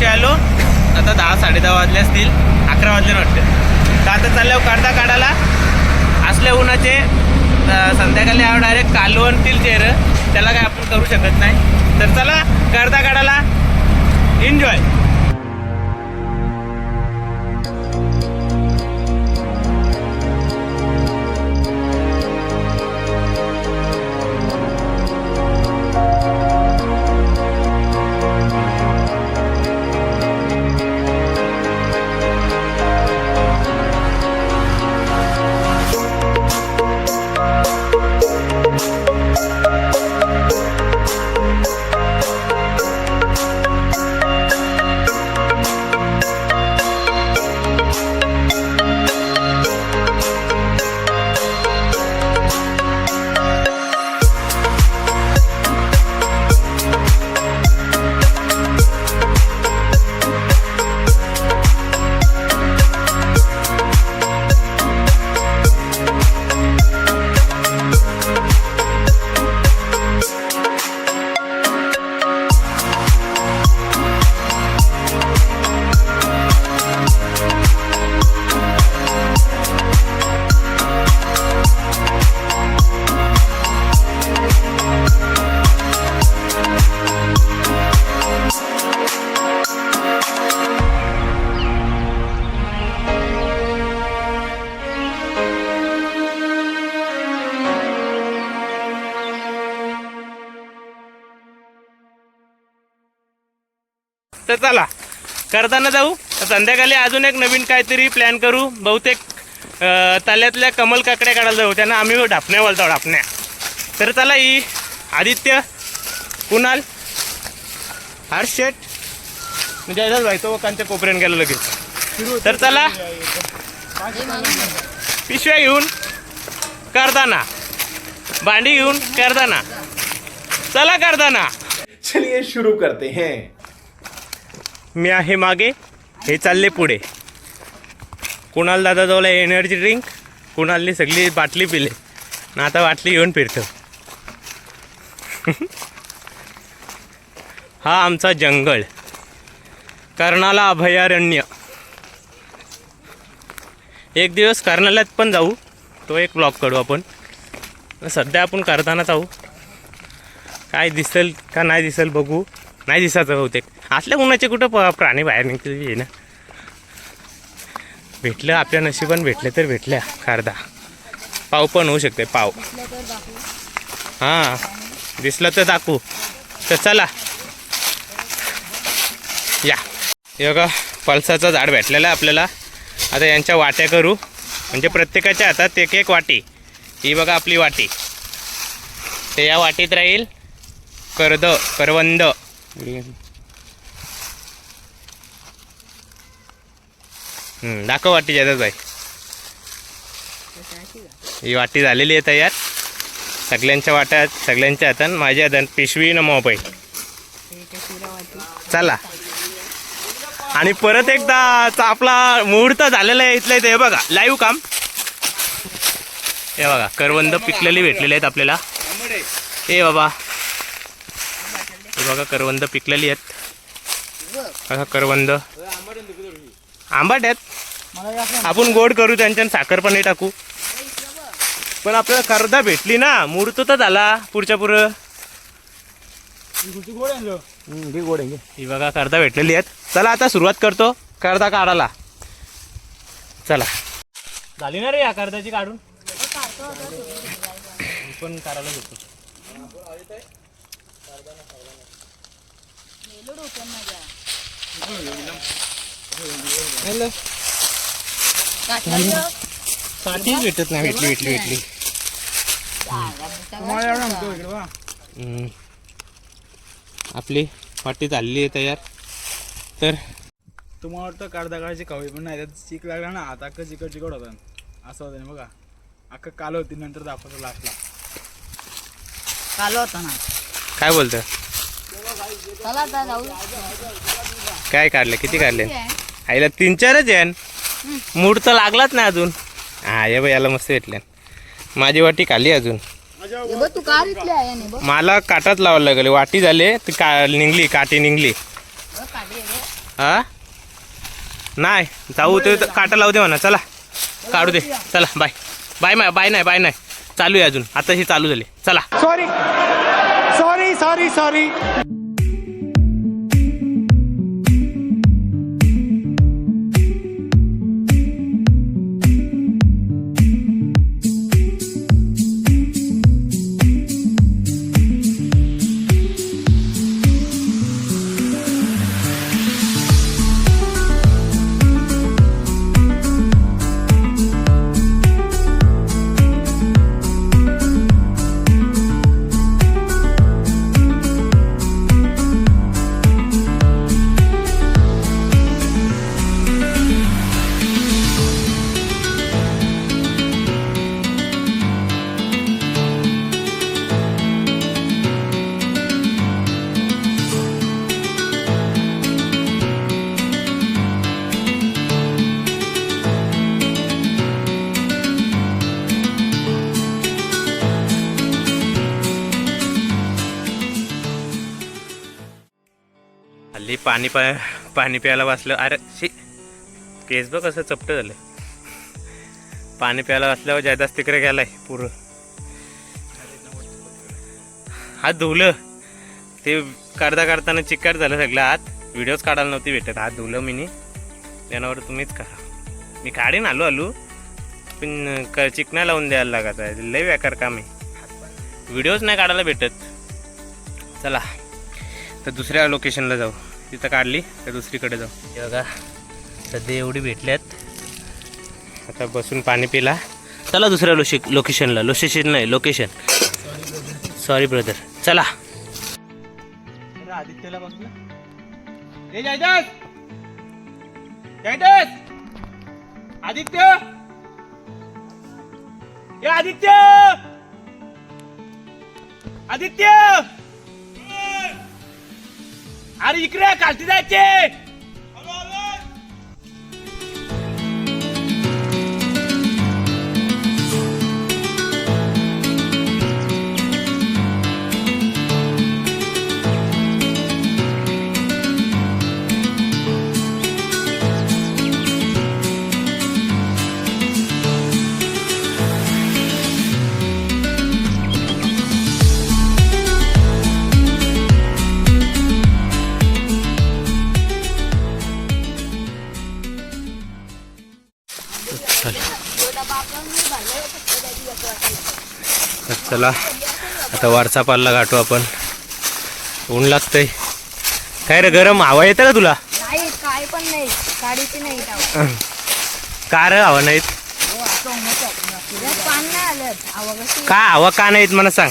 काय आलो. आता दहा साडे दहा वाजले असतील. अकरा वाजले वाटते. तर आता चालल्यावर काढता काढायला. असल्या उन्हाचे संध्याकाळी आव डायरेक्ट कालवणतील चेहर त्याला काय आपण करू शकत नाही. तर चला काढता काढायला. एन्जॉय तर चला करताना जाऊ. संध्याकाळी अजून एक नवीन काहीतरी प्लॅन करू. बहुतेक ताल्यातल्या कमल काकड्या काढायला जाऊ. त्यांना आम्ही हो ढापण्या बोलतो ढापण्या. तर चला ही आदित्य कुणाल हर्ष शेट म्हणजे याचाच भाई तो कांच्या कोपऱ्यान गेलो लगेच. तर चला पिशव्या घेऊन करताना. भांडी घेऊन करताना. चला करताना. चलिए शुरू करते हैं. मी आहे मागे. हे चालले पुढे. कुणाल दादा जवळ एनर्जी ड्रिंक कुणालनी सगळी बाटली पिले. ना आता बाटली घेऊन फिरतो. हा आमचा जंगल. कर्णाला अभयारण्य. एक दिवस कर्नाल्यात पण जाऊ. तो एक ब्लॉग काढू आपण. सध्या आपण करतानाच आहोत. काय दिसेल का नाही दिसेल बघू. नाही दिसायचं बहुतेक. असल्या उन्हाचे कुठं प- प्राणी बाहेर निघतील ना? भेटलं आपल्या नशिबान भेटले तर भेटल्या खारदा. पाव पण होऊ शकते पाव. हां दिसलं तर दाखवू. तर चला. या. हे बघा पळसाचं झाड भेटलेलं आहे आपल्याला. आता यांच्या वाट्या करू. म्हणजे प्रत्येकाच्या हातात एक एक वाटी. ही बघा आपली वाटी. ते या वाटीत राहील. करद करवंद. हम्म, दाखव वाटी जातच आहे ही वाटी झालेली आहे तयार. सगळ्यांच्या वाट्यात सगळ्यांच्या हातात माझ्या हातात पिशवी न मोबाईल चला. आणि परत एकदा आपला मुहूर्त झालेला आहे इथलं हे बघा लाईव्ह काम. हे बघा करवंद पिकलेली भेटलेली आहेत आपल्याला. ए बाबा. बघा करवंद पिकलेली आहेत. बघा करवंद. आंबाट आहेत. आपण गोड करू त्यांच्यात साखर पण टाकू. पण आपल्याला करदा भेटली ना मुहूर्त तर झाला पुढच्या पुढं. ही बघा करदा भेटलेली आहेत. चला आता सुरुवात करतो करदा काढायला. चला. झाली ना रे या करदाची काढून? पण काढायला साठी भेटत नाही. भेटली भेटली भेटली. हम्म. आपली पाटी झालेली आहे तयार. तर तुम्हाला वाटतं काढदा काढायची कवी पण नाही त्यात चीक लागला ना आता अख्खं चिकट चिकट होतं. असं होतं ना बघा. अख्खं काल होती नंतर दाखवतो लास्टला काल होता ना. काय बोलतं चला आता जाऊ. काय काढले? किती काढले? आईला तीन चारच आहे. मूड तर लागलाच नाही अजून. हा ये बाई याला मस्त भेटले. माझी वाटी खाली अजून. तू ने बघ. मला काटाच लावायला लागले. वाटी झाले ती का निघली काठी निघली. हा? नाही जाऊ ते काटा लावू दे म्हणा. चला काढू दे. चला बाय. बाय मा बाय नाही बाय नाही. चालू आहे अजून. आता ही चालू झाली. चला. सॉरी सॉरी सॉरी सॉरी हल्ली पाणी पा पाणी प्यायला बसलं अरे शी. केस बघ असं चपट झालं. पाणी प्यायला बसल्यावर जायदाच तिकडे गेलाय पूर्ण हात धुवलं. ते काढता काढताना चिक्कार झालं सगळं हात. व्हिडिओज काढायला नव्हती भेटत. हात धुवलं मी त्यानावर तुम्हीच करा. मी काढीन आलो आलो पण क चिकना लावून द्यायला लागत आहे. लय व्याकार काम आहे. व्हिडिओज नाही काढायला भेटत. चला. तर दुसऱ्या लोकेशनला जाऊ. तिथं काढली तर दुसरीकडे जाऊ. बघा सध्या एवढी भेटल्यात. आता बसून पाणी पिला. चला दुसऱ्या लोशे लोकेशनला लोकेशन नाही लोकेशन सॉरी ब्रदर चला. आदित्यला बघ ना आदित्य! ए आदित्य! आदित्य! अरे इकडे खालती जायचे चला आता वरचा पाल्ला गाठू आपण. ऊन लागतंय. काय रे गरम हवा येतं का तुला? नाही काय पण नाही. गाडीची नाही जाऊ का रे हवा नाहीत? तुझ्यात पान नाही आलं. हवा कशी का हवा का नाहीत मला सांग.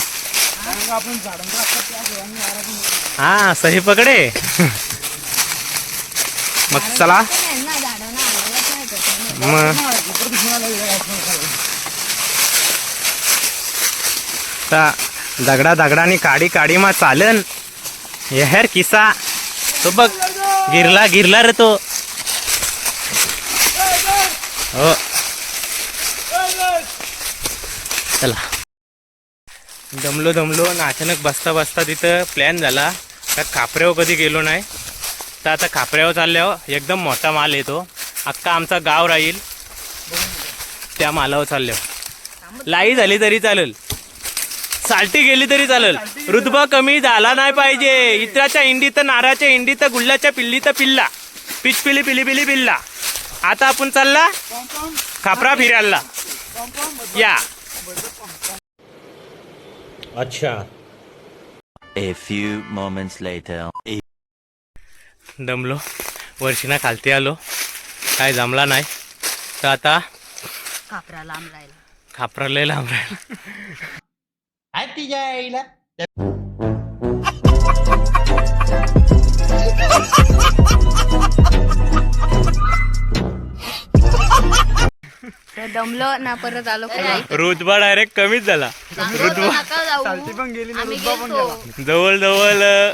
हा सही पकडे. मग चला. ना नाही त्याच्यामुळे. मग? आता दगडा दगडानी काडी काडी मा चालन. हेर किसा तो बघ गिरला गिरला रे तो. हो. चला. दमलो दमलो आणि अचानक बसता बसता तिथं प्लॅन झाला. का खापऱ्यावर कधी गेलो नाही. तर आता खापऱ्यावर चालल्यावर हो. एकदम मोठा माल येतो अख्खा आमचा गाव राहील. त्या मालावर चालल्यावर हो. लाई झाली तरी चालेल. साल्टी गेली तरी चालेल. रुतबा कमी झाला नाही पाहिजे. इत्राच्या इंडीत नाराच्या इंडीत गुल्ल्याच्या पिल्लीत पिल्ला. पिच पिली पिली पिली पिल्ला. आता आपण चालला? खापरा फिरायला. या. अच्छा. A few moments later. दमलो. वर्षीना खालती आलो. काय जमला नाही. तर आता कापरा लांब राहिला. खापरा लय लांब राहिला. तर दमलो ना परत आलो रुतबा डायरेक्ट कमीच झाला. सांगतो नका जाऊ. चालती पण गेली ना आम्ही रुतबा पण. जवळजवळ अ,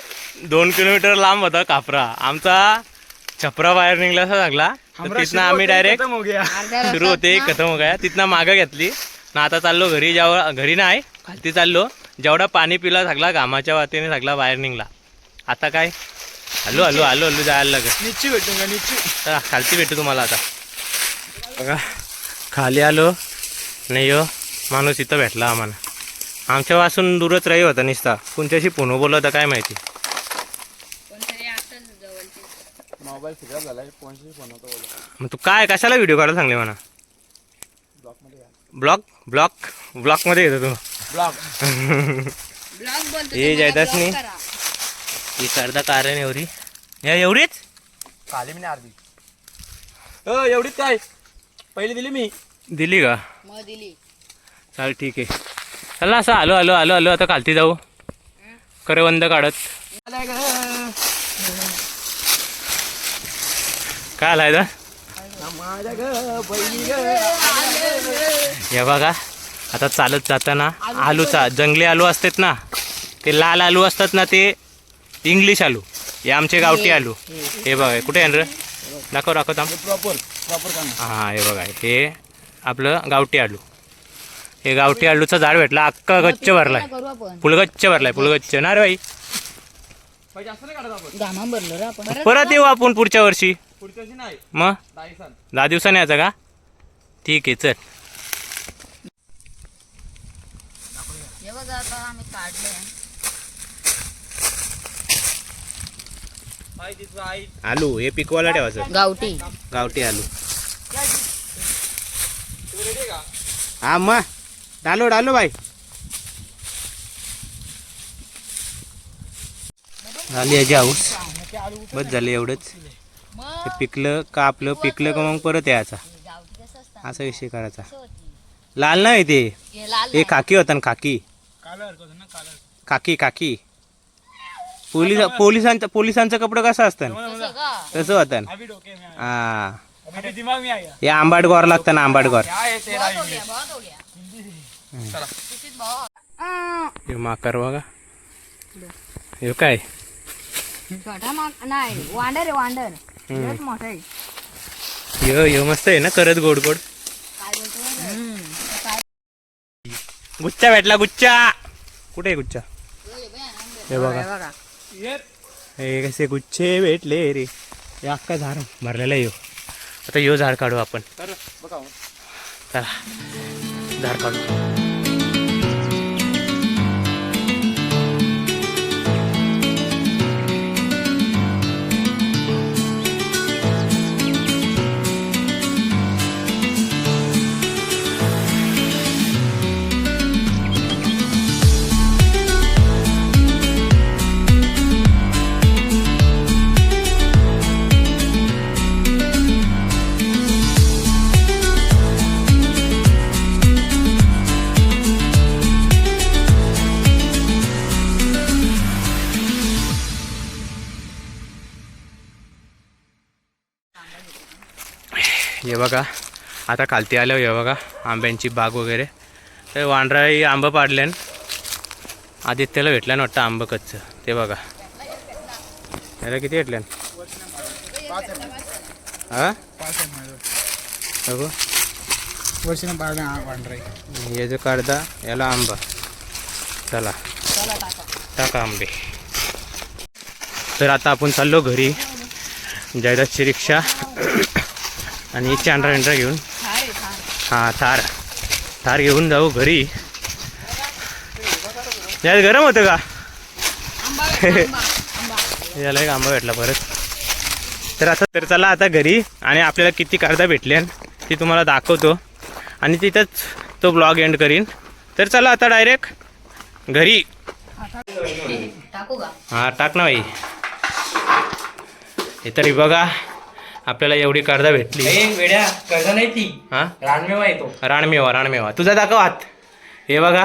दोन किलोमीटर लांब होता कापरा. आमचा छपरा बाहेर निघला असा लागला. तर हमरा तिथनं शुरू आम्ही होते, डायरेक्ट खतम हो गया. सुरू होते खतम हो गया. तिथनं मागं घेतली. ना आता चाललो घरी जेव्हा घरी नाही खालती चाललो. जेवढा पाणी पिला सगळा घामाच्या वाटेने सगळा बाहेर निघला. आता काय? हॅलो हॅलो हॅलो हॅलो जायला लागत निश्चित भेटून का? निश्चित. चला खालती भेटू तुम्हाला आता. बघा खाली आलो. नाही हो माणूस इथं भेटला आम्हाला. आमच्या वासून दूरच राही होता निसता. कोणत्याशी फोन बोलत होता काय माहिती. मोबाईल फोन होतो मग तू काय कशाला व्हिडिओ काढायला सांगले म्हणा? ब्लॉक ब्लॉक ब्लॉकमध्ये येतो तू. हे तुम्हाला जायदास ब्लॉग नाही. करा. ही करता कारण एवढी या एवढीच? खाली मी अर्धी. हो एवढीच काय? पहिली दिली मी. दिली का? दिली. चाल ठीक आहे. चला असं आलो आलो आलो आलो. आता खालती जाऊ. करवंद काढत. काय आलाय दा हे बघा आता चालत जाताना आलूचा जंगली आलू असतात ना ते लाल आलू असतात ना ते इंग्लिश आलू हे आमचे गावठी आलू. हे बघा कुठे आहे रे दाखव दाखव थांब. हां हे बघा हे आपलं गावठी आलू. हे गावठी आलूचं झाड भेटलं अख्खा गच्च भरलाय. फुलगच्च भरलाय फुलगच्च ना रे बाई? जास्त नाही काढत आपण. गामा भरलो रे आपण. परत येऊ आपण पुढच्या वर्षी. पुढच्या वर्षी नाही. मग? दहा दिवसांनी यायचं का? ठीक आहे चल. हे बघा आता आम्ही काढले. आलू हे पिकवायला ठेवायचं गावठी. गावठी आलू. हा मग. डालो डालो बाई. झाली याची हाऊस. बस झालं एवढंच. ते पिकलं का आपलं पिकलं का मग परत यायचा. असा विषय करायचा. लाल नाही ते. हे लाल हे खाकी होता ना खाकी. खाकी खाकी. पोलीस पोलिसांचा पोलिसांचं कपडं कसं असतं? तसं होतं हा. हे आंबाडगोर लागतं ना आंबाडगोर क्या है माकर बघा. हे काय? नाही वांडर वांडर लयच मोठा आहे. यो यो मस्त आहे ना करत गोड गोड? गुच्चा भेटला गुच्चा कुठे आहे गुच्चा हे बघा. हे बघा. ये हे कसे गुच्छे भेटले रे. हे अख्खा झाड भरलेला आहे यो. आता यो झाड काढू आपण. चला. झाड काढू. बघा. आता खालती आल्यावर हे बघा आंब्यांची बाग वगैरे. तर वांढराही आंबं पाडल्यान आदित्याला भेटल्यान वाटतं आंबं कच्चं. ते बघा. त्याला किती भेटल्यान? हां? बघू. वांढराई हे जो काढता याला आंबा. चला. टाका आंबे. तर आता आपण चाललो घरी. जयदासची रिक्षा. आणि चांड्रा एंड्रा घेऊन. हां थार. थार घेऊन जाऊ घरी. यात गरम होतं का? याला एक आंबा भेटला परत. तर आता तर चला आता घरी आणि आपल्याला किती कागदा भेटल्या ती तुम्हाला दाखवतो. आणि तिथंच तो ब्लॉग एंड करीन. तर चला आता डायरेक्ट घरी. हा टाक ना बाई. हे तरी बघा. आपल्याला एवढी कर्जा भेटली. वेड्या कर्ज नाही ती. हा? रानमेवा येतो राणमेवा राणमेवा तुझा दाखव हात हे बघा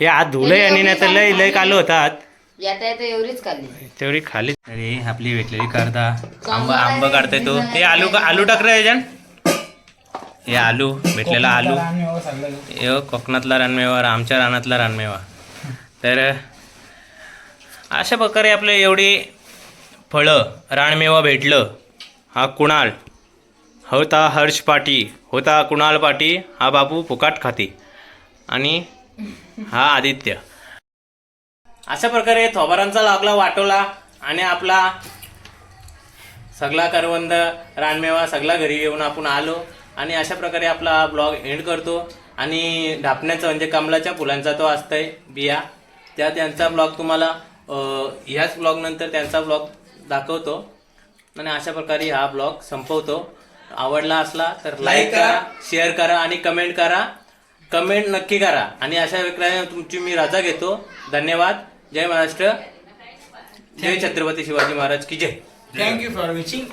हे हात धुलंय आणि नाही तर लय लय कालो होता हात येता येता एवढीच खाल्ली. तेवढी खाली अरे आपली भेटलेली कर्दा आंबा आंबा काढताय तो. ते आलू का आलू टाक रे याच्यान हे आलू भेटलेला आलू. हो कोकणातला रानमेवा आमच्या रानातला रानमेवा. तर अशा प्रकारे आपले एवढी फळं रानमेवा भेटलं. हा कुणाल. होता हर्ष पाटी. होता कुणाल पाटी हा बापू फुकाट खाती. आणि हा आदित्य. अशा प्रकारे थोबारांचा लागला वाटोला आणि आपला सगळा करवंद रानमेवा सगळा घरी येऊन आपण आलो. आणि अशा प्रकारे आपला ब्लॉग एंड करतो. आणि ढापण्याचा म्हणजे कमलाच्या फुलांचा तो असतंय बिया. त्या त्यांचा ब्लॉग तुम्हाला ह्याच ब्लॉग नंतर त्यांचा ब्लॉग दाखवतो. आणि अशा प्रकारे हा ब्लॉग संपवतो. आवडला असला तर लाईक करा. शेअर करा आणि कमेंट करा. कमेंट नक्की करा. आणि अशा प्रकारे तुमची मी रजा घेतो. धन्यवाद. जय महाराष्ट्र. जय छत्रपती शिवाजी महाराज की जय. Thank you for watching